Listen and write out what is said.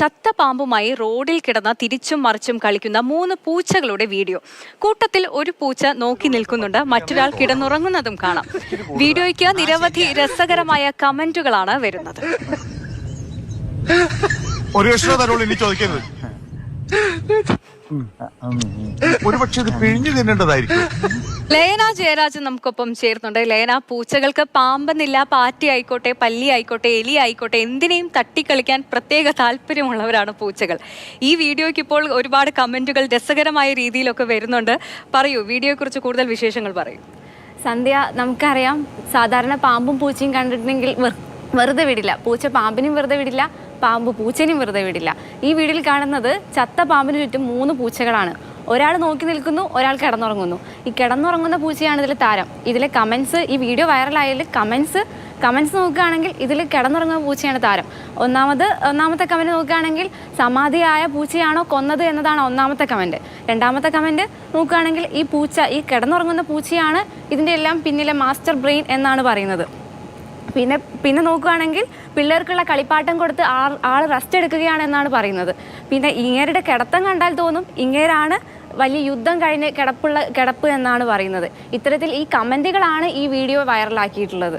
ചത്ത പാമ്പുമായി റോഡിൽ കിടന്ന തിരിച്ചും മറിച്ചും കളിക്കുന്ന മൂന്ന് പൂച്ചകളുടെ വീഡിയോ. കൂട്ടത്തിൽ ഒരു പൂച്ച നോക്കി നിൽക്കുന്നുണ്ട്. മറ്റൊരാൾ കിടന്നുറങ്ങുന്നതും കാണാം. വീഡിയോയ്ക്ക് നിരവധി രസകരമായ കമന്റുകളാണ് വരുന്നത്. ഒരു ചോദിക്കരുത്. ഒരുപക്ഷെ ഇത് പിഴിഞ്ഞു തിന്നേണ്ടതായിരിക്കും. ലയന ജയരാജൻ നമുക്കൊപ്പം ചേർന്നുണ്ട് ലയന പൂച്ചകൾക്ക് പാമ്പെന്നില്ല പാറ്റി ആയിക്കോട്ടെ പല്ലി ആയിക്കോട്ടെ എലി ആയിക്കോട്ടെ എന്തിനേയും തട്ടിക്കളിക്കാൻ പ്രത്യേക താല്പര്യമുള്ളവരാണ് പൂച്ചകൾ. ഈ വീഡിയോയ്ക്ക് ഇപ്പോൾ ഒരുപാട് കമന്റുകൾ രസകരമായ രീതിയിലൊക്കെ വരുന്നുണ്ട്. പറയൂ വീഡിയോയെക്കുറിച്ച് കൂടുതൽ വിശേഷങ്ങൾ പറയൂ. സന്ധ്യ നമുക്കറിയാം സാധാരണ പാമ്പും പൂച്ചയും കണ്ടിട്ടുണ്ടെങ്കിൽ വെറുതെ വിടില്ല. പൂച്ച പാമ്പിനും വെറുതെ വിടില്ല പാമ്പ് പൂച്ചനും വെറുതെ വിടില്ല. ഈ വീടിൽ കാണുന്നത് ചത്ത പാമ്പിന് ചുറ്റും മൂന്ന് പൂച്ചകളാണ്. ഒരാൾ നോക്കി നിൽക്കുന്നു ഒരാൾ കിടന്നുറങ്ങുന്നു. ഈ കിടന്നുറങ്ങുന്ന പൂച്ചയാണ് ഇതിലെ താരം. ഇതിലെ കമൻസ് ഈ വീഡിയോ വൈറലായാലും കമൻസ് കമൻസ് നോക്കുകയാണെങ്കിൽ ഇതിൽ കിടന്നുറങ്ങുന്ന പൂച്ചയാണ് താരം. ഒന്നാമത് ഒന്നാമത്തെ കമന്റ് നോക്കുകയാണെങ്കിൽ സമാധിയായ പൂച്ചയാണോ കൊന്നത് എന്നതാണ് ഒന്നാമത്തെ കമന്റ് രണ്ടാമത്തെ കമന്റ് നോക്കുകയാണെങ്കിൽ ഈ പൂച്ച ഈ കിടന്നുറങ്ങുന്ന പൂച്ചയാണ് ഇതിന്റെ എല്ലാം പിന്നിലെ മാസ്റ്റർ ബ്രെയിൻ എന്നാണ് പറയുന്നത്. പിന്നെ പിന്നെ നോക്കുകയാണെങ്കിൽ പിള്ളേർക്കുള്ള കളിപ്പാട്ടം കൊടുത്ത് ആൾ ആൾ റെസ്റ്റ് എടുക്കുകയാണെന്നാണ് പറയുന്നത്. പിന്നെ ഇങ്ങേരുടെ കിടത്തം കണ്ടാൽ തോന്നും ഇങ്ങേരാണ് വലിയ യുദ്ധം കഴിഞ്ഞ് കിടപ്പുള്ള കിടപ്പ് എന്നാണ് പറയുന്നത്. ഇത്തരത്തിൽ ഈ കമന്റുകളാണ് ഈ വീഡിയോ വൈറലാക്കിയിട്ടുള്ളത്.